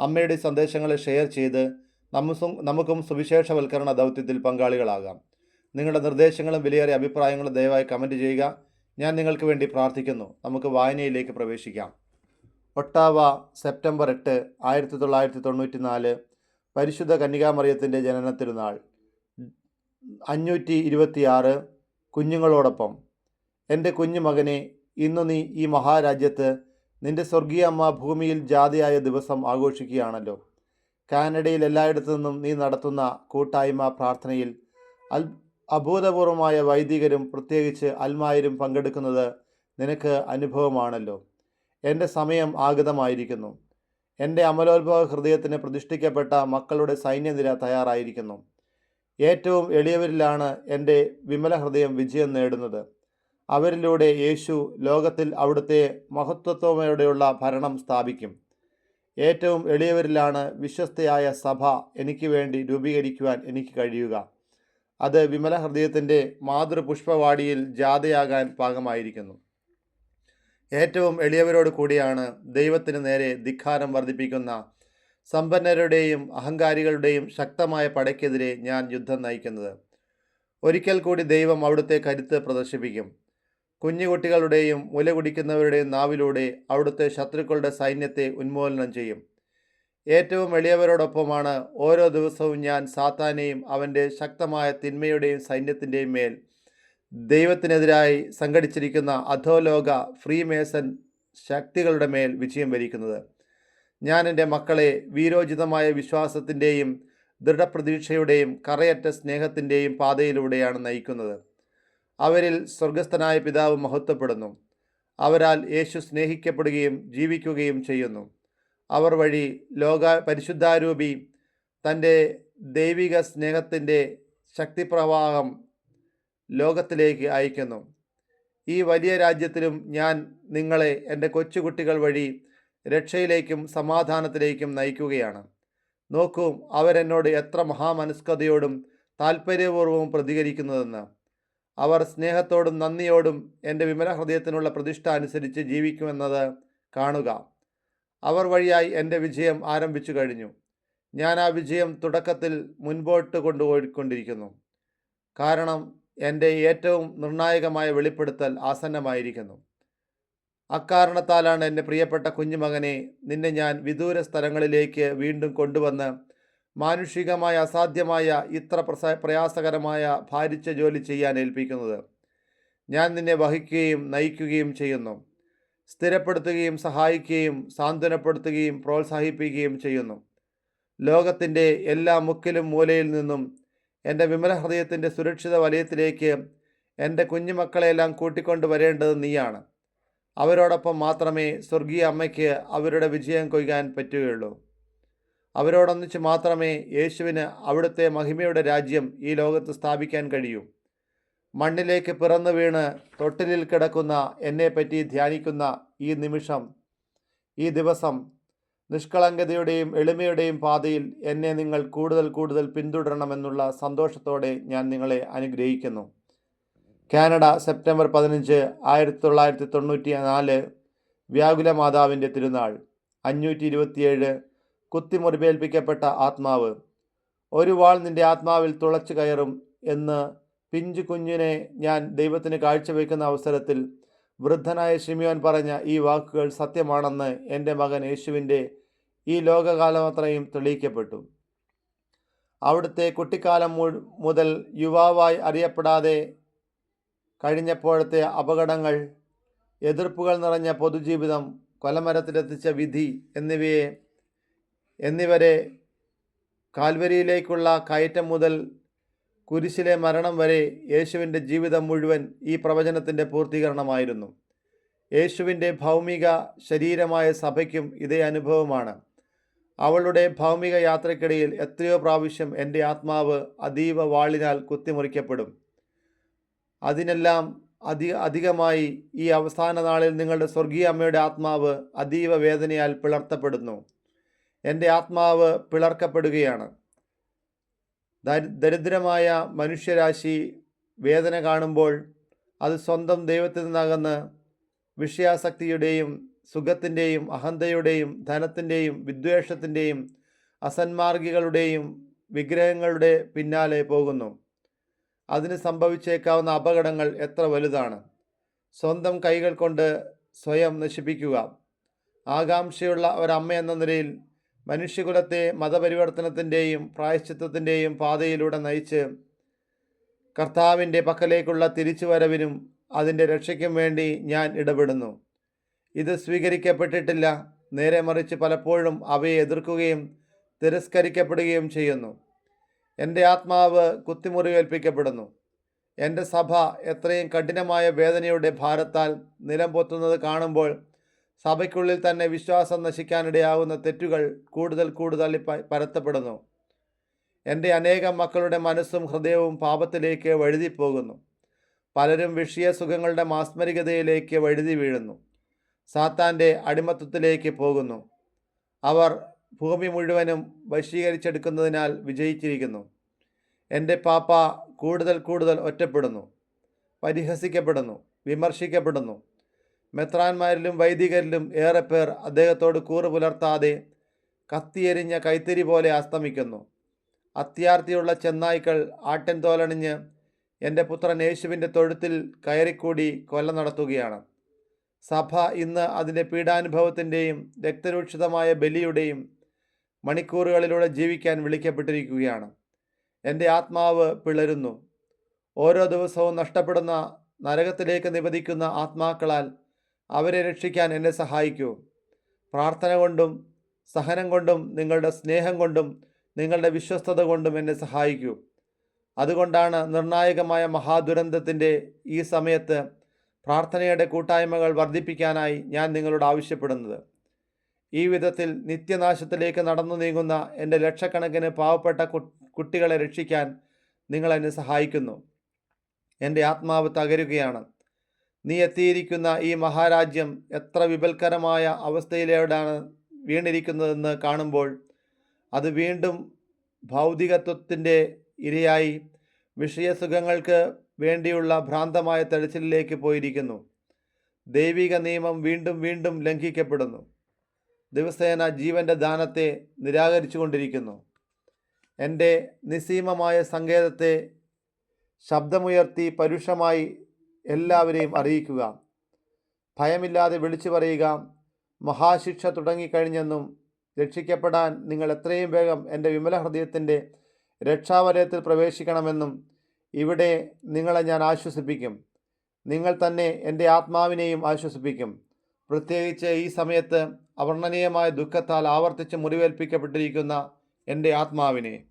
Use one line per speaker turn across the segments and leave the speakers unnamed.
അമ്മയുടെ സന്ദേശങ്ങളെ ഷെയർ ചെയ്ത് നമുക്കും നമുക്കും സുവിശേഷവൽക്കരണ ദൗത്യത്തിൽ പങ്കാളികളാകാം. നിങ്ങളുടെ നിർദ്ദേശങ്ങളും വിലയേറിയ അഭിപ്രായങ്ങളും ദയവായി കമന്റ് ചെയ്യുക. ഞാൻ നിങ്ങൾക്ക് വേണ്ടി പ്രാർത്ഥിക്കുന്നു. നമുക്ക് വായനയിലേക്ക് പ്രവേശിക്കാം. ഒട്ടാവ സെപ്റ്റംബർ എട്ട് ആയിരത്തി തൊള്ളായിരത്തി തൊണ്ണൂറ്റി നാല് പരിശുദ്ധ കന്യകാമറിയത്തിന്റെ ജനന തിരുനാൾ അഞ്ഞൂറ്റി ഇരുപത്തിയാറ് കുഞ്ഞുങ്ങളോടൊപ്പം. എന്റെ കുഞ്ഞു മകനെ ഇന്ന് നീ ഈ മഹാരാജ്യത്ത് നിന്റെ സ്വർഗീയ അമ്മ ഭൂമിയിൽ ജാതിയായ ദിവസം ആഘോഷിക്കുകയാണല്ലോ. കാനഡയിൽ എല്ലായിടത്തു നിന്നും നീ നടത്തുന്ന കൂട്ടായ്മ പ്രാർത്ഥനയിൽ അൽ അഭൂതപൂർവമായ വൈദികരും പ്രത്യേകിച്ച് അൽമായരും പങ്കെടുക്കുന്നത് നിനക്ക് അനുഭവമാണല്ലോ. എന്റെ സമയം ആഗതമായിരിക്കുന്നു. എന്റെ അമലോത്ഭവ ഹൃദയത്തിന് പ്രതിഷ്ഠിക്കപ്പെട്ട മക്കളുടെ സൈന്യനിര തയ്യാറായിരിക്കുന്നു. ഏറ്റവും എളിയവരിലാണ് എന്റെ വിമല ഹൃദയം വിജയം നേടുന്നത്. അവരിലൂടെ യേശു ലോകത്തിൽ അവിടുത്തെ മഹത്വത്തോടെയുള്ള ഭരണം സ്ഥാപിക്കും. ഏറ്റവും എളിയവരിലാണ് വിശ്വസ്തയായ സഭ എനിക്ക് വേണ്ടി രൂപീകരിക്കുവാൻ എനിക്ക് കഴിയുക. അത് വിമല ഹൃദയത്തിന്റെ മാതൃപുഷ്പവാടിയിൽ ജാഥയാകാൻ പാകമായിരിക്കുന്നു. ഏറ്റവും എളിയവരോട് കൂടിയാണ് ദൈവത്തിന് നേരെ ധിക്കാരം വർദ്ധിപ്പിക്കുന്ന സമ്പന്നരുടെയും അഹങ്കാരികളുടെയും ശക്തമായ പടയ്ക്കെതിരെ ഞാൻ യുദ്ധം നയിക്കുന്നത്. ഒരിക്കൽ കൂടി ദൈവം അവിടുത്തെ കരുത്ത് പ്രദർശിപ്പിക്കും. കുഞ്ഞുകുട്ടികളുടെയും മുല കുടിക്കുന്നവരുടെയും നാവിലൂടെ അവിടുത്തെ ശത്രുക്കളുടെ സൈന്യത്തെ ഉന്മൂലനം ചെയ്യും. ഏറ്റവും എളിയവരോടൊപ്പമാണ് ഓരോ ദിവസവും ഞാൻ സാത്താനെയും അവന്റെ ശക്തമായ തിന്മയുടെയും സൈന്യത്തിന്റെയും മേൽ. ദൈവത്തിനെതിരായി സംഘടിച്ചിരിക്കുന്ന അധോലോക ഫ്രീ മേസൻ ശക്തികളുടെ മേൽ വിജയം വരിക്കുന്നത്. ഞാൻ എന്റെ മക്കളെ വീരോചിതമായ വിശ്വാസത്തിന്റെയും ദൃഢപ്രതീക്ഷയുടെയും കറയറ്റ സ്നേഹത്തിന്റെയും പാതയിലൂടെയാണ് നയിക്കുന്നത്. അവരിൽ സ്വർഗസ്ഥനായ പിതാവ് മഹത്വപ്പെടുന്നു. അവരാൽ യേശു സ്നേഹിക്കപ്പെടുകയും ജീവിക്കുകയും ചെയ്യുന്നു. അവർ വഴി ലോക പരിശുദ്ധാരൂപി തന്റെ ദൈവിക സ്നേഹത്തിന്റെ ശക്തിപ്രവാഹം ലോകത്തിലേക്ക് അയക്കുന്നു. ഈ വലിയ രാജ്യത്തിലും ഞാൻ നിങ്ങളെ എന്റെ കൊച്ചുകുട്ടികൾ വഴി രക്ഷയിലേക്കും സമാധാനത്തിലേക്കും നയിക്കുകയാണ്. നോക്കൂ അവരെന്നോട് എത്ര മഹാമനസ്കതയോടും താല്പര്യപൂർവവും പ്രതികരിക്കുന്നതെന്ന്. അവർ സ്നേഹത്തോടും നന്ദിയോടും എന്റെ വിമല ഹൃദയത്തിനുള്ള പ്രതിഷ്ഠ അനുസരിച്ച് ജീവിക്കുമെന്നത് കാണുക. അവർ വഴിയായി എന്റെ വിജയം ആരംഭിച്ചു കഴിഞ്ഞു. ഞാൻ ആ വിജയം തുടക്കത്തിൽ മുൻപോട്ട് കൊണ്ടുപോയിക്കൊണ്ടിരിക്കുന്നു കാരണം എന്റെ ഏറ്റവും നിർണായകമായ വെളിപ്പെടുത്തൽ ആസന്നമായിരിക്കുന്നു. അക്കാരണത്താലാണ് എന്റെ പ്രിയപ്പെട്ട കുഞ്ഞുമകനെ നിന്നെ ഞാൻ വിദൂര സ്ഥലങ്ങളിലേക്ക് വീണ്ടും കൊണ്ടുവന്ന് മാനുഷികമായ അസാധ്യമായ ഇത്ര പ്രസ പ്രയാസകരമായ ഭാരിച്ച ജോലി ചെയ്യാൻ ഏൽപ്പിക്കുന്നത്. ഞാൻ നിന്നെ വഹിക്കുകയും നയിക്കുകയും ചെയ്യുന്നു. സ്ഥിരപ്പെടുത്തുകയും സഹായിക്കുകയും സാന്ത്വനപ്പെടുത്തുകയും പ്രോത്സാഹിപ്പിക്കുകയും ചെയ്യുന്നു. ലോകത്തിന്റെ എല്ലാ മുക്കിലും മൂലയിൽ നിന്നും എന്റെ വിമല ഹൃദയത്തിന്റെ സുരക്ഷിത വലയത്തിലേക്ക് എന്റെ കുഞ്ഞുമക്കളെയെല്ലാം കൂട്ടിക്കൊണ്ട് വരേണ്ടത് നീയാണ്. അവരോടൊപ്പം മാത്രമേ സ്വർഗീയ അമ്മയ്ക്ക് അവരുടെ വിജയം കൊയ്യാൻ പറ്റുകയുള്ളൂ. അവരോടൊന്നിച്ച് മാത്രമേ യേശുവിന് അവിടുത്തെ മഹിമയുടെ രാജ്യം ഈ ലോകത്ത് സ്ഥാപിക്കാൻ കഴിയൂ. മണ്ണിലേക്ക് പിറന്നു വീണ് തൊട്ടിലിൽ കിടക്കുന്ന എന്നെപ്പറ്റി ധ്യാനിക്കുന്ന ഈ നിമിഷം ഈ ദിവസം നിഷ്കളങ്കതയുടെയും എളിമയുടെയും പാതയിൽ എന്നെ നിങ്ങൾ കൂടുതൽ കൂടുതൽ പിന്തുടരണമെന്നുള്ള സന്തോഷത്തോടെ ഞാൻ നിങ്ങളെ അനുഗ്രഹിക്കുന്നു. കാനഡ സെപ്റ്റംബർ പതിനഞ്ച് ആയിരത്തി തൊള്ളായിരത്തി തൊണ്ണൂറ്റി നാല് വ്യാകുല മാതാവിന്റെ തിരുനാൾ അഞ്ഞൂറ്റി ഇരുപത്തിയേഴ് കുത്തിമുറിവേൽപ്പിക്കപ്പെട്ട ആത്മാവ്. ഒരു വാൾ നിന്റെ ആത്മാവിൽ തുളച്ചു കയറും എന്ന് പിഞ്ചു കുഞ്ഞിനെ ഞാൻ ദൈവത്തിന് കാഴ്ചവെക്കുന്ന അവസരത്തിൽ വൃദ്ധനായ ഷിമിയോൻ പറഞ്ഞ ഈ വാക്കുകൾ സത്യമാണെന്ന് എന്റെ മകൻ യേശുവിന്റെ ഈ ലോകകാലമത്രയും തെളിയിക്കപ്പെട്ടു. അവിടുത്തെ കുട്ടിക്കാലം മുതൽ യുവാവായി അറിയപ്പെടാതെ കഴിഞ്ഞപ്പോഴത്തെ അപകടങ്ങൾ എതിർപ്പുകൾ നിറഞ്ഞ പൊതുജീവിതം കൊലമരത്തിലെത്തിച്ച വിധി എന്നിവയെ എന്നിവരെ കാൽവരിയിലേക്കുള്ള കയറ്റം മുതൽ കുരിശിലെ മരണം വരെ യേശുവിന്റെ ജീവിതം മുഴുവൻ ഈ പ്രവചനത്തിന്റെ പൂർത്തീകരണമായിരുന്നു. യേശുവിന്റെ ഭൗമിക ശരീരമായ സഭയ്ക്കും ഇതേ അനുഭവമാണ്. അവളുടെ ഭൗമിക യാത്രക്കിടയിൽ എത്രയോ പ്രാവശ്യം എന്റെ ആത്മാവ് അതീവ വാളിനാൽ കുത്തിമുറിക്കപ്പെടും. അതിനെല്ലാം അധി അധികമായി ഈ അവസാന നാളിൽ നിങ്ങളുടെ സ്വർഗീയ അമ്മയുടെ ആത്മാവ് അതീവ വേദനയാൽ പിളർത്തപ്പെടുന്നു. എന്റെ ആത്മാവ് പിളർക്കപ്പെടുകയാണ്. ദരി- ദരിദ്രമായ മനുഷ്യരാശി വേദന കാണുമ്പോൾ അത് സ്വന്തം ദൈവത്തിൽ നിന്നകന്ന് വിഷയാസക്തിയുടെയും സുഖത്തിന്റെയും അഹന്തയുടെയും ധനത്തിന്റെയും വിദ്വേഷത്തിന്റെയും അസന്മാർഗികളുടെയും വിഗ്രഹങ്ങളുടെ പിന്നാലെ പോകുന്നു. അതിന് സംഭവിച്ചേക്കാവുന്ന അപകടങ്ങൾ എത്ര വലുതാണ്. സ്വന്തം കൈകൾ കൊണ്ട് സ്വയം നശിപ്പിക്കുക. ആകാംക്ഷയുള്ള ഒരമ്മ എന്ന നിലയിൽ മനുഷ്യകുലത്തെ മതപരിവർത്തനത്തിന്റെയും പ്രായശ്ചിത്വത്തിന്റെയും പാതയിലൂടെ നയിച്ച് കർത്താവിന്റെ പക്കലേക്കുള്ള തിരിച്ചുവരവിനും അതിന്റെ രക്ഷയ്ക്കും വേണ്ടി ഞാൻ ഇടപെടുന്നു. ഇത് സ്വീകരിക്കപ്പെട്ടിട്ടില്ല. നേരെ മറിച്ച് പലപ്പോഴും അവയെ എതിർക്കുകയും തിരസ്കരിക്കപ്പെടുകയും ചെയ്യുന്നു. എന്റെ ആത്മാവ് കുത്തിമുറിവേൽപ്പിക്കപ്പെടുന്നു. എന്റെ സഭ എത്രയും കഠിനമായ വേദനയുടെ ഭാരത്താൽ നിലം പൊത്തുന്നത് കാണുമ്പോൾ സഭയ്ക്കുള്ളിൽ തന്നെ വിശ്വാസം നശിക്കാനിടയാകുന്ന തെറ്റുകൾ കൂടുതൽ കൂടുതൽ പരത്തപ്പെടുന്നു. എന്റെ അനേകം മക്കളുടെ മനസ്സും ഹൃദയവും പാപത്തിലേക്ക് വഴുതിപ്പോകുന്നു. പലരും വിഷയ സുഖങ്ങളുടെ മാസ്മരികതയിലേക്ക് വഴുതി വീഴുന്നു. സാത്താന്റെ അടിമത്വത്തിലേക്ക് പോകുന്നു. അവർ ഭൂമി മുഴുവനും വശീകരിച്ചെടുക്കുന്നതിനാൽ വിജയിച്ചിരിക്കുന്നു. എന്റെ പാപ്പ കൂടുതൽ കൂടുതൽ ഒറ്റപ്പെടുന്നു. പരിഹസിക്കപ്പെടുന്നു. വിമർശിക്കപ്പെടുന്നു. മെത്രാന്മാരിലും വൈദികരിലും ഏറെ പേർ അദ്ദേഹത്തോട് കൂറ് പുലർത്താതെ കത്തിയെരിഞ്ഞ കൈത്തിരി പോലെ അസ്തമിക്കുന്നു. അത്യാർത്തിയുള്ള ചെന്നായ്ക്കൾ ആട്ടിൻ തോലണിഞ്ഞ് എന്റെ പുത്രൻ യേശുവിന്റെ തൊഴുത്തിൽ കയറിക്കൂടി കൊല്ല നടത്തുകയാണ്. സഭ ഇന്ന് അതിന്റെ പീഡാനുഭവത്തിന്റെയും രക്തരൂക്ഷിതമായ ബലിയുടെയും മണിക്കൂറുകളിലൂടെ ജീവിക്കാൻ വിളിക്കപ്പെട്ടിരിക്കുകയാണ്. എന്റെ ആത്മാവ് പിളരുന്നു. ഓരോ ദിവസവും നഷ്ടപ്പെടുന്ന നരകത്തിലേക്ക് നിപതിക്കുന്ന ആത്മാക്കളാൽ അവരെ രക്ഷിക്കാൻ എന്നെ സഹായിക്കൂ. പ്രാർത്ഥന കൊണ്ടും സഹനം കൊണ്ടും നിങ്ങളുടെ സ്നേഹം കൊണ്ടും നിങ്ങളുടെ വിശ്വസ്തത കൊണ്ടും എന്നെ സഹായിക്കൂ. അതുകൊണ്ടാണ് നിർണായകമായ മഹാദുരന്തത്തിന്റെ ഈ സമയത്ത് പ്രാർത്ഥനയുടെ കൂട്ടായ്മകൾ വർദ്ധിപ്പിക്കാനായി ഞാൻ നിങ്ങളോട് ആവശ്യപ്പെടുന്നത്. ഈ വിധത്തിൽ നിത്യനാശത്തിലേക്ക് നടന്നു നീങ്ങുന്ന എന്റെ ലക്ഷക്കണക്കിന് പാവപ്പെട്ട കുട്ടികളെ രക്ഷിക്കാൻ നിങ്ങൾ എന്നെ സഹായിക്കുന്നു. എന്റെ ആത്മാവ് തകരുകയാണ്. നീ എത്തിയിരിക്കുന്ന ഈ മഹാരാജ്യം എത്ര വിപൽക്കരമായ അവസ്ഥയിലൂടെയാണ് വീണിരിക്കുന്നതെന്ന് കാണുമ്പോൾ അത് വീണ്ടും ഭൗതികത്വത്തിന്റെ ഇരയായി വിഷയസുഖങ്ങൾക്ക് വേണ്ടിയുള്ള ഭ്രാന്തമായ തെളിച്ചിലേക്ക് പോയിരിക്കുന്നു. ദൈവിക നിയമം വീണ്ടും വീണ്ടും ലംഘിക്കപ്പെടുന്നു. ദിവസേന ജീവന്റെ ദാനത്തെ നിരാകരിച്ചു കൊണ്ടിരിക്കുന്നു എന്റെ നിസ്സീമമായ സങ്കേതത്തെ ശബ്ദമുയർത്തി പരുഷമായി എല്ലാവരെയും അറിയിക്കുക. ഭയമില്ലാതെ വിളിച്ചു പറയുക. മഹാശിക്ഷ തുടങ്ങിക്കഴിഞ്ഞെന്നും രക്ഷിക്കപ്പെടാൻ നിങ്ങൾ എത്രയും വേഗം എന്റെ വിമല ഹൃദയത്തിന്റെ രക്ഷാവലയത്തിൽ പ്രവേശിക്കണമെന്നും ഇവിടെ നിങ്ങളെ ഞാൻ ആശ്വസിപ്പിക്കും. നിങ്ങൾ തന്നെ എന്റെ ആത്മാവിനെയും ആശ്വസിപ്പിക്കും. പ്രത്യേകിച്ച് ഈ സമയത്ത് അവർണനീയമായ ദുഃഖത്താൽ ആവർത്തിച്ച് മുറിവേൽപ്പിക്കപ്പെട്ടിരിക്കുന്ന എന്റെ ആത്മാവിനെ.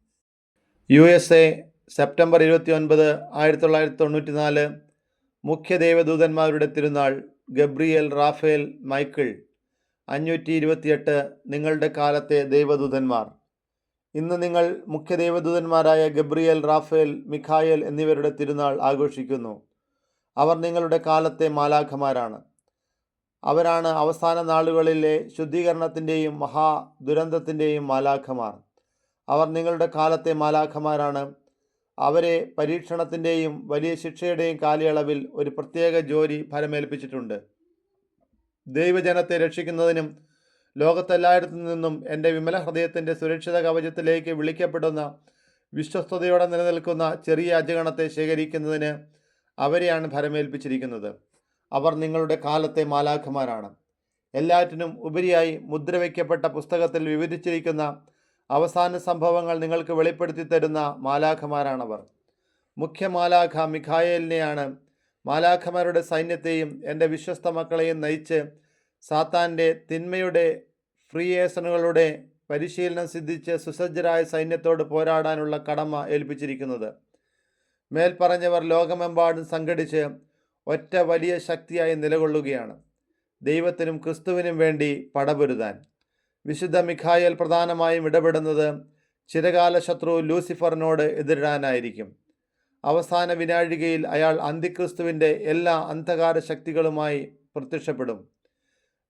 യു എസ് എ സെപ്റ്റംബർ ഇരുപത്തി ഒൻപത് ആയിരത്തി തൊള്ളായിരത്തി തൊണ്ണൂറ്റി നാല് മുഖ്യ ദേവദൂതന്മാരുടെ തിരുനാൾ ഗബ്രിയേൽ റാഫേൽ മൈക്കിൾ. അഞ്ഞൂറ്റി ഇരുപത്തിയെട്ട് നിങ്ങളുടെ കാലത്തെ ദേവദൂതന്മാർ. ഇന്ന് നിങ്ങൾ മുഖ്യ ദേവദൂതന്മാരായ ഗബ്രിയേൽ റാഫേൽ മിഖായേൽ എന്നിവരുടെ തിരുനാൾ ആഘോഷിക്കുന്നു. അവർ നിങ്ങളുടെ കാലത്തെ മാലാഖമാരാണ്. അവരാണ് അവസാന നാളുകളിലെ ശുദ്ധീകരണത്തിന്റെയും മഹാ ദുരന്തത്തിന്റെയും മാലാഖമാർ. അവർ നിങ്ങളുടെ കാലത്തെ മാലാഖമാരാണ്. അവരെ പരീക്ഷണത്തിന്റെയും വലിയ ശിക്ഷയുടെയും കാലയളവിൽ ഒരു പ്രത്യേക ജോലി ഫലമേൽപ്പിച്ചിട്ടുണ്ട്. ദൈവജനത്തെ രക്ഷിക്കുന്നതിനും ലോകത്തെല്ലായിടത്തു നിന്നും എന്റെ വിമല ഹൃദയത്തിന്റെ സുരക്ഷിത കവചത്തിലേക്ക് വിളിക്കപ്പെടുന്ന വിശ്വസ്തയോടെ നിലനിൽക്കുന്ന ചെറിയ അജഗണത്തെ ശേഖരിക്കുന്നതിന് അവരെയാണ് ഫലമേൽപ്പിച്ചിരിക്കുന്നത്. അവർ നിങ്ങളുടെ കാലത്തെ മാലാഖമാരാണ്. എല്ലാറ്റിനും ഉപരിയായി മുദ്രവയ്ക്കപ്പെട്ട പുസ്തകത്തിൽ വിവരിച്ചിരിക്കുന്ന അവസാന സംഭവങ്ങൾ നിങ്ങൾക്ക് വെളിപ്പെടുത്തി തരുന്ന മാലാഖമാരാണവർ. മുഖ്യ മാലാഖ മിഖായേലിനെയാണ് മാലാഖമാരുടെ സൈന്യത്തെയും എന്റെ വിശ്വസ്ത മക്കളെയും നയിച്ച് സാത്താന്റെ തിന്മയുടെ ഫ്രീയേസണുകളുടെ പരിശീലനം സിദ്ധിച്ച് സുസജ്ജരായ സൈന്യത്തോട് പോരാടാനുള്ള കടമ ഏൽപ്പിച്ചിരിക്കുന്നത്. മേൽപ്പറഞ്ഞവർ ലോകമെമ്പാടും സംഘടിച്ച് ഒറ്റ വലിയ ശക്തിയായി നിലകൊള്ളുകയാണ്. ദൈവത്തിനും ക്രിസ്തുവിനും വേണ്ടി പടപൊരുതാൻ. വിശുദ്ധ മിഖായൽ പ്രധാനമായും ഇടപെടുന്നത് ചിരകാല ശത്രു ലൂസിഫറിനോട് എതിരിടാനായിരിക്കും. അവസാന വിനാഴികയിൽ അയാൾ അന്തിക്രിസ്തുവിന്റെ എല്ലാ അന്ധകാര ശക്തികളുമായി പ്രത്യക്ഷപ്പെടും.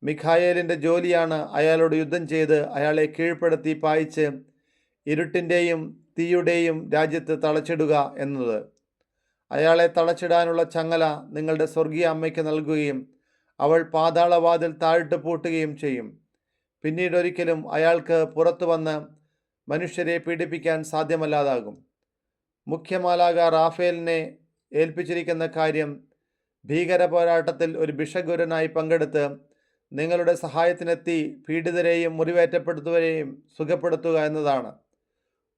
മിഖായേലിന്റെ ജോലിയാണ് അയാളോട് യുദ്ധം ചെയ്ത് അയാളെ കീഴ്പ്പെടുത്തി പായിച്ച് ഇരുട്ടിന്റെയും തീയുടെയും രാജ്യത്ത് തളച്ചിടുക എന്നത്. അയാളെ തളച്ചിടാനുള്ള ചങ്ങല നിങ്ങളുടെ സ്വർഗീയ അമ്മയ്ക്ക് നൽകുകയും അവൾ പാതാളവാതിൽ താഴിട്ട് പൂട്ടുകയും ചെയ്യും. പിന്നീട് ഒരിക്കലും അയാൾക്ക് പുറത്തു വന്ന് മനുഷ്യരെ പീഡിപ്പിക്കാൻ സാധ്യമല്ലാതാകും. മുഖ്യമാലാക റാഫേലിനെ ഏൽപ്പിച്ചിരിക്കുന്ന കാര്യം ഭീകര പോരാട്ടത്തിൽ ഒരു ഭിഷഗുരനായി പങ്കെടുത്ത് നിങ്ങളുടെ സഹായത്തിനെത്തി പീഡിതരെയും മുറിവേറ്റപ്പെടുത്തുകയും സുഖപ്പെടുത്തുക എന്നതാണ്.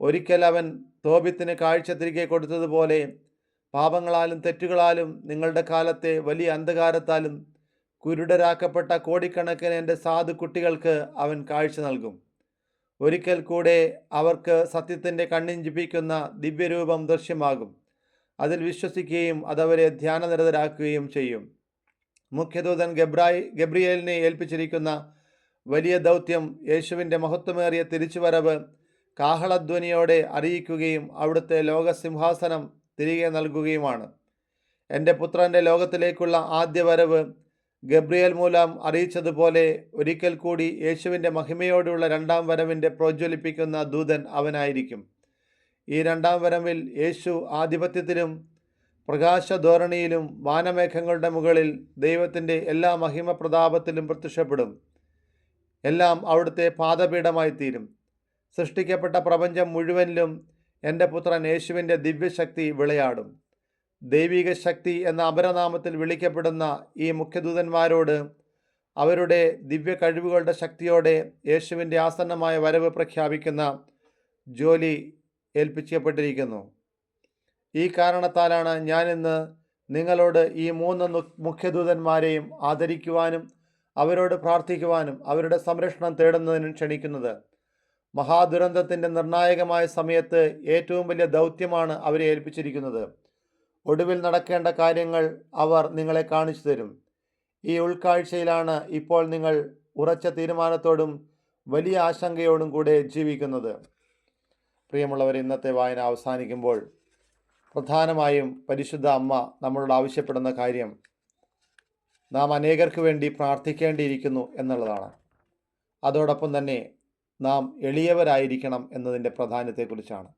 ഒരിക്കൽ അവൻ തോബിത്തിന് കാഴ്ച തിരികെ കൊടുത്തതുപോലെ പാപങ്ങളാലും തെറ്റുകളാലും നിങ്ങളുടെ കാലത്തെ വലിയ അന്ധകാരത്താലും കുരുടരാക്കപ്പെട്ട കോടിക്കണക്കിന് എന്റെ സാധു കുട്ടികൾക്ക് അവൻ കാഴ്ച നൽകും. ഒരിക്കൽ കൂടെ അവർക്ക് സത്യത്തിന്റെ കണ്ണിഞ്ചിപ്പിക്കുന്ന ദിവ്യരൂപം ദൃശ്യമാകും. അതിൽ വിശ്വസിക്കുകയും അതവരെ ധ്യാനനിരതരാക്കുകയും ചെയ്യും. മുഖ്യദൂതൻ ഗബ്രായി ഗബ്രിയേലിനെ ഏൽപ്പിച്ചിരിക്കുന്ന വലിയ ദൗത്യം യേശുവിന്റെ മഹത്വമേറിയ തിരിച്ചുവരവ് കാഹളധ്വനിയോടെ അറിയിക്കുകയും അവിടുത്തെ ലോകസിംഹാസനം തിരികെ നൽകുകയുമാണ്. എന്റെ പുത്രന്റെ ലോകത്തിലേക്കുള്ള ആദ്യ വരവ് ഗബ്രിയേൽ മൂലം അറിയിച്ചതുപോലെ ഒരിക്കൽ കൂടി യേശുവിന്റെ മഹിമയോടുള്ള രണ്ടാം വരവിന്റെ പ്രോജ്വലിപ്പിക്കുന്ന ദൂതൻ അവനായിരിക്കും. ഈ രണ്ടാം വരവിൽ യേശു ആധിപത്യത്തിലും പ്രകാശധോരണിയിലും വാനമേഘങ്ങളുടെ മുകളിൽ ദൈവത്തിന്റെ എല്ലാ മഹിമ പ്രതാപത്തിലും പ്രത്യക്ഷപ്പെടും. എല്ലാം അവിടുത്തെ പാദപീഠമായി തീരും സൃഷ്ടിക്കപ്പെട്ട പ്രപഞ്ചം മുഴുവനിലും എന്റെ പുത്രൻ യേശുവിന്റെ ദിവ്യശക്തി വിളയാടും. ദൈവിക ശക്തി എന്ന അപരനാമത്തിൽ വിളിക്കപ്പെടുന്ന ഈ മുഖ്യദൂതന്മാരോട് അവരുടെ ദിവ്യ കഴിവുകളുടെ ശക്തിയോടെ യേശുവിന്റെ ആസന്നമായ വരവ് പ്രഖ്യാപിക്കുന്ന ജോലി ഏൽപ്പിക്കപ്പെട്ടിരിക്കുന്നു. ഈ കാരണത്താലാണ് ഞാനിന്ന് നിങ്ങളോട് ഈ മൂന്ന് മുഖ്യദൂതന്മാരെയും ആദരിക്കുവാനും അവരോട് പ്രാർത്ഥിക്കുവാനും അവരുടെ സംരക്ഷണം തേടുന്നതിനും ക്ഷണിക്കുന്നത്. മഹാദുരന്തത്തിന്റെ നിർണായകമായ സമയത്ത് ഏറ്റവും വലിയ ദൗത്യമാണ് അവരെ ഏൽപ്പിച്ചിരിക്കുന്നത്. ഒടുവിൽ നടക്കേണ്ട കാര്യങ്ങൾ അവർ നിങ്ങളെ കാണിച്ചു തരും. ഈ ഉൾക്കാഴ്ചയിലാണ് ഇപ്പോൾ നിങ്ങൾ ഉറച്ച തീരുമാനത്തോടും വലിയ ആശങ്കയോടും കൂടെ ജീവിക്കുന്നത്. പ്രിയമുള്ളവർ ഇന്നത്തെ വായന അവസാനിക്കുമ്പോൾ പ്രധാനമായും പരിശുദ്ധ അമ്മ നമ്മളോട് ആവശ്യപ്പെടുന്ന കാര്യം നാം അനേകർക്ക് വേണ്ടി പ്രാർത്ഥിക്കേണ്ടിയിരിക്കുന്നു എന്നുള്ളതാണ്. അതോടൊപ്പം തന്നെ നാം എളിയവരായിരിക്കണം എന്നതിന്റെ പ്രാധാന്യത്തെക്കുറിച്ചാണ്.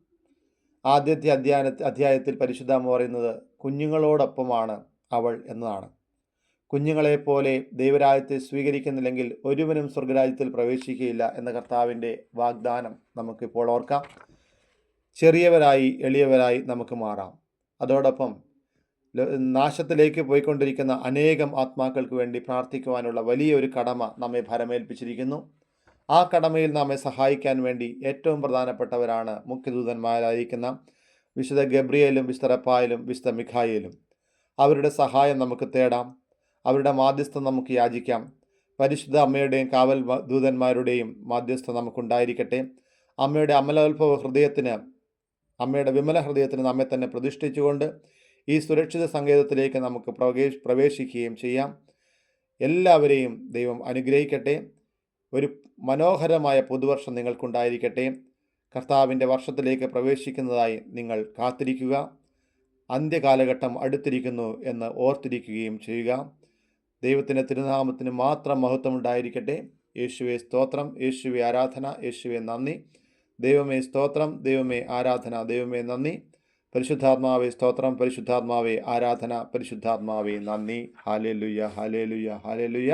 ആദ്യത്തെ അധ്യായ അധ്യായത്തിൽ പരിശുദ്ധാമ പറയുന്നത് കുഞ്ഞുങ്ങളോടൊപ്പമാണ് അവൾ എന്നതാണ്. കുഞ്ഞുങ്ങളെപ്പോലെ ദൈവരാജ്യത്തെ സ്വീകരിക്കുന്നില്ലെങ്കിൽ ഒരുവനും സ്വർഗരാജ്യത്തിൽ പ്രവേശിക്കുകയില്ല എന്ന കർത്താവിന്റെ വാഗ്ദാനം നമുക്കിപ്പോൾ ഓർക്കാം. ചെറിയവരായി എളിയവരായി നമുക്ക് മാറാം. അതോടൊപ്പം നാശത്തിലേക്ക് പോയിക്കൊണ്ടിരിക്കുന്ന അനേകം ആത്മാക്കൾക്ക് വേണ്ടി പ്രാർത്ഥിക്കുവാനുള്ള വലിയൊരു കടമ നമ്മെ ഭരമേൽപ്പിച്ചിരിക്കുന്നു. ആ കടമയിൽ നമ്മെ സഹായിക്കാൻ വേണ്ടി ഏറ്റവും പ്രധാനപ്പെട്ടവരാണ് മുഖ്യദൂതന്മാരായിരിക്കുന്ന വിശുദ്ധ ഗബ്രിയേലും വിശുദ്ധ വിശുദ്ധ മിഖായേലും. അവരുടെ സഹായം നമുക്ക് തേടാം. അവരുടെ മാധ്യസ്ഥം നമുക്ക് യാചിക്കാം. പരിശുദ്ധ അമ്മയുടെയും കാവൽ ദൂതന്മാരുടെയും മാധ്യസ്ഥം നമുക്കുണ്ടായിരിക്കട്ടെ. അമ്മയുടെ അമലോത്ഭവ ഹൃദയത്തിന് അമ്മയുടെ വിമല ഹൃദയത്തിന് നമ്മെ തന്നെ പ്രതിഷ്ഠിച്ചുകൊണ്ട് ഈ സുരക്ഷിത സങ്കേതത്തിലേക്ക് നമുക്ക് പ്രവേശ് പ്രവേശിക്കുകയും ചെയ്യാം. എല്ലാവരെയും ദൈവം അനുഗ്രഹിക്കട്ടെ. ഒരു മനോഹരമായ പുതുവർഷം നിങ്ങൾക്കുണ്ടായിരിക്കട്ടെ. കർത്താവിന്റെ വർഷത്തിലേക്ക് പ്രവേശിക്കുന്നതായി നിങ്ങൾ കാത്തിരിക്കുക. അന്ത്യകാലഘട്ടം അടുത്തിരിക്കുന്നു എന്ന് ഓർത്തിരിക്കുകയും ചെയ്യുക. ദൈവത്തിന്റെ തിരുനാമത്തിന് മാത്രം മഹത്വം ഉണ്ടായിരിക്കട്ടെ യേശുവെ സ്തോത്രം. യേശുവെ ആരാധന. യേശുവെ നന്ദി. ദൈവമേ സ്തോത്രം. ദൈവമേ ആരാധന. ദൈവമേ നന്ദി. പരിശുദ്ധാത്മാവേ സ്തോത്രം. പരിശുദ്ധാത്മാവേ ആരാധന. പരിശുദ്ധാത്മാവേ നന്ദി. ഹാലേ ലുയ്യ ഹാലേ